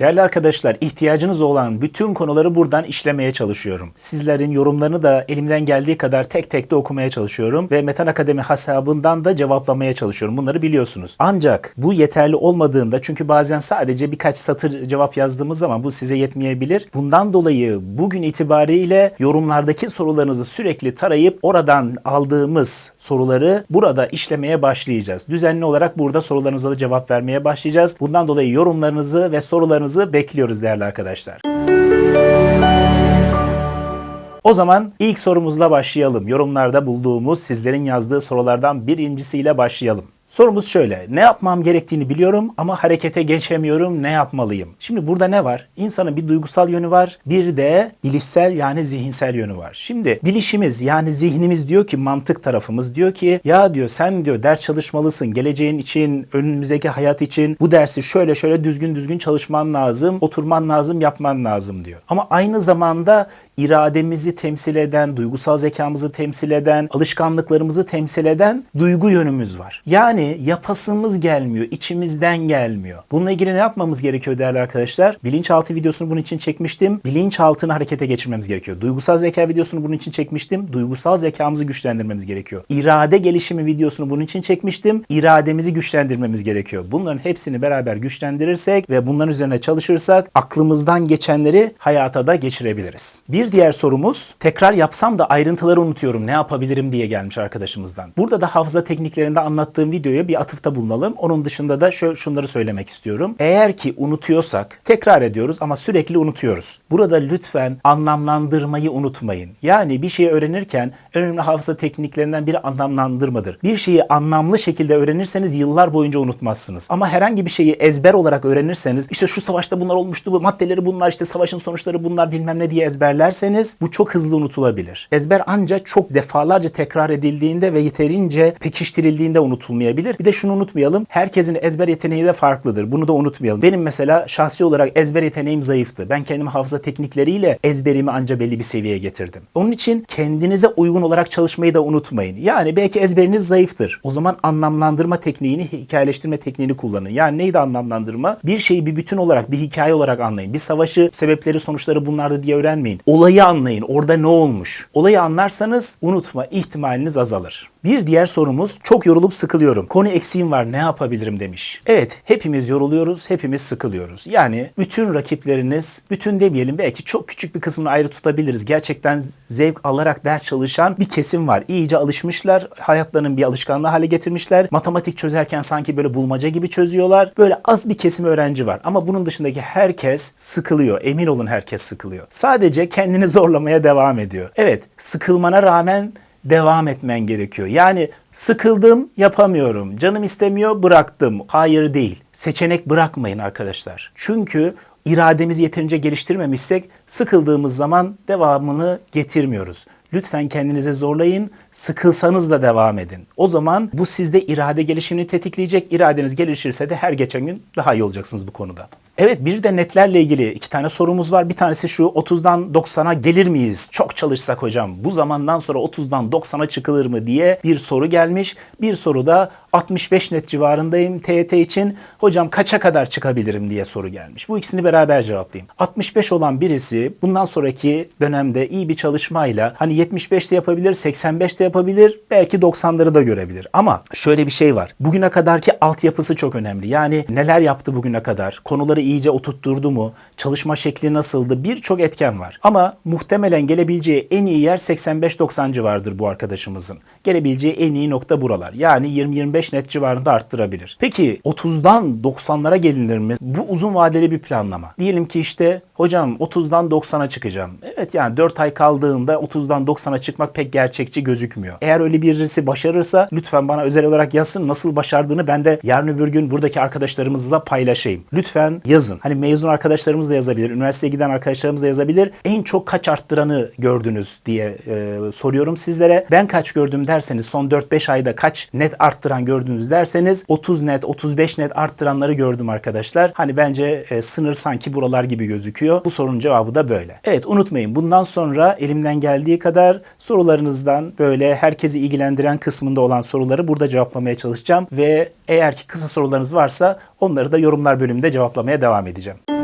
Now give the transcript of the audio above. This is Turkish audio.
Değerli arkadaşlar, ihtiyacınız olan bütün konuları buradan işlemeye çalışıyorum. Sizlerin yorumlarını da elimden geldiği kadar tek tek de okumaya çalışıyorum ve Metan Akademi hesabından da cevaplamaya çalışıyorum. Bunları biliyorsunuz. Ancak bu yeterli olmadığında çünkü bazen sadece birkaç satır cevap yazdığımız zaman bu size yetmeyebilir. Bundan dolayı bugün itibariyle yorumlardaki sorularınızı sürekli tarayıp oradan aldığımız soruları burada işlemeye başlayacağız. Düzenli olarak burada sorularınıza da cevap vermeye başlayacağız. Bundan dolayı yorumlarınızı ve sorularınızı bekliyoruz değerli arkadaşlar. O zaman ilk sorumuzla başlayalım. Yorumlarda bulduğumuz sizlerin yazdığı sorulardan birincisiyle başlayalım. Sorumuz şöyle. Ne yapmam gerektiğini biliyorum ama harekete geçemiyorum. Ne yapmalıyım? Şimdi burada ne var? İnsanın bir duygusal yönü var. Bir de bilişsel yani zihinsel yönü var. Şimdi bilişimiz yani zihnimiz diyor ki mantık tarafımız diyor ki ya diyor sen diyor ders çalışmalısın. Geleceğin için, önümüzdeki hayat için bu dersi şöyle şöyle düzgün düzgün çalışman lazım, oturman lazım, yapman lazım diyor. Ama aynı zamanda irademizi temsil eden, duygusal zekamızı temsil eden, alışkanlıklarımızı temsil eden duygu yönümüz var. Yani yapasımız gelmiyor, içimizden gelmiyor. Bununla ilgili ne yapmamız gerekiyor değerli arkadaşlar? Bilinçaltı videosunu bunun için çekmiştim. Bilinçaltını harekete geçirmemiz gerekiyor. Duygusal zeka videosunu bunun için çekmiştim. Duygusal zekamızı güçlendirmemiz gerekiyor. İrade gelişimi videosunu bunun için çekmiştim. İrademizi güçlendirmemiz gerekiyor. Bunların hepsini beraber güçlendirirsek ve bunların üzerine çalışırsak aklımızdan geçenleri hayata da geçirebiliriz. Bir diğer sorumuz tekrar yapsam da ayrıntıları unutuyorum ne yapabilirim diye gelmiş arkadaşımızdan. Burada da hafıza tekniklerinde anlattığım videoya bir atıfta bulunalım. Onun dışında da şöyle şunları söylemek istiyorum. Eğer ki unutuyorsak tekrar ediyoruz ama sürekli unutuyoruz. Burada lütfen anlamlandırmayı unutmayın. Yani bir şeyi öğrenirken en önemli hafıza tekniklerinden biri anlamlandırmadır. Bir şeyi anlamlı şekilde öğrenirseniz yıllar boyunca unutmazsınız. Ama herhangi bir şeyi ezber olarak öğrenirseniz işte şu savaşta bunlar olmuştu, bu maddeleri bunlar, işte savaşın sonuçları bunlar bilmem ne diye ezberlerseniz bu çok hızlı unutulabilir. Ezber ancak çok defalarca tekrar edildiğinde ve yeterince pekiştirildiğinde unutulmayabilir. Bir de şunu unutmayalım. Herkesin ezber yeteneği de farklıdır. Bunu da unutmayalım. Benim mesela şahsi olarak ezber yeteneğim zayıftı. Ben kendim hafıza teknikleriyle ezberimi anca belli bir seviyeye getirdim. Onun için kendinize uygun olarak çalışmayı da unutmayın. Yani belki ezberiniz zayıftır. O zaman anlamlandırma tekniğini, hikayeleştirme tekniğini kullanın. Yani neydi anlamlandırma? Bir şeyi bir bütün olarak, bir hikaye olarak anlayın. Bir savaşı, sebepleri, sonuçları bunlardı diye öğrenmeyin. Olayı anlayın. Orada ne olmuş? Olayı anlarsanız unutma ihtimaliniz azalır. Bir diğer sorumuz çok yorulup sıkılıyorum. Konu eksiğim var ne yapabilirim demiş. Evet hepimiz yoruluyoruz, hepimiz sıkılıyoruz. Yani bütün rakipleriniz, bütün demeyelim belki çok küçük bir kısmını ayrı tutabiliriz. Gerçekten zevk alarak ders çalışan bir kesim var. İyice alışmışlar, hayatlarının bir alışkanlığı hale getirmişler. Matematik çözerken sanki böyle bulmaca gibi çözüyorlar. Böyle az bir kesim öğrenci var. Ama bunun dışındaki herkes sıkılıyor. Emin olun herkes sıkılıyor. Sadece kendini zorlamaya devam ediyor. Evet sıkılmana rağmen devam etmen gerekiyor. Yani sıkıldım yapamıyorum. Canım istemiyor bıraktım. Hayır değil. Seçenek bırakmayın arkadaşlar. Çünkü irademizi yeterince geliştirmemişsek sıkıldığımız zaman devamını getirmiyoruz. Lütfen kendinize zorlayın. Sıkılsanız da devam edin. O zaman bu sizde irade gelişimini tetikleyecek. İradeniz gelişirse de her geçen gün daha iyi olacaksınız bu konuda. Evet bir de netlerle ilgili iki tane sorumuz var. Bir tanesi şu 30'dan 90'a gelir miyiz? Çok çalışsak hocam bu zamandan sonra 30'dan 90'a çıkılır mı diye bir soru gelmiş. Bir soru da 65 net civarındayım TYT için. Hocam kaça kadar çıkabilirim diye soru gelmiş. Bu ikisini beraber cevaplayayım. 65 olan birisi bundan sonraki dönemde iyi bir çalışmayla hani 75 de yapabilir, 85 de yapabilir, belki 90'ları da görebilir. Ama şöyle bir şey var. Bugüne kadarki altyapısı çok önemli. Yani neler yaptı bugüne kadar? Konuları iyice oturtturdu mu? Çalışma şekli nasıldı? Birçok etken var. Ama muhtemelen gelebileceği en iyi yer 85-90 civarıdır bu arkadaşımızın. Gelebileceği en iyi nokta buralar. Yani 20-25 net civarında arttırabilir. Peki 30'dan 90'lara gelinir mi? Bu uzun vadeli bir planlama. Diyelim ki işte hocam 30'dan 90'a çıkacağım. Evet yani 4 ay kaldığında 30'dan 90'a çıkmak pek gerçekçi gözükmüyor. Eğer öyle birisi başarırsa lütfen bana özel olarak yazsın. Nasıl başardığını ben de yarın öbür gün buradaki arkadaşlarımızla paylaşayım. Lütfen yazın. Hani mezun arkadaşlarımız da yazabilir. Üniversiteye giden arkadaşlarımız da yazabilir. En çok kaç arttıranı gördünüz diye e, soruyorum sizlere. Ben kaç gördüm derseniz son 4-5 ayda kaç net arttıran gördünüz derseniz 30 net 35 net arttıranları gördüm arkadaşlar. Hani bence e, sınır sanki buralar gibi gözüküyor. Bu sorunun cevabı da böyle. Evet unutmayın bundan sonra elimden geldiği kadar sorularınızdan böyle herkesi ilgilendiren kısmında olan soruları burada cevaplamaya çalışacağım ve eğer ki kısa sorularınız varsa onları da yorumlar bölümünde cevaplamaya devam edeceğim.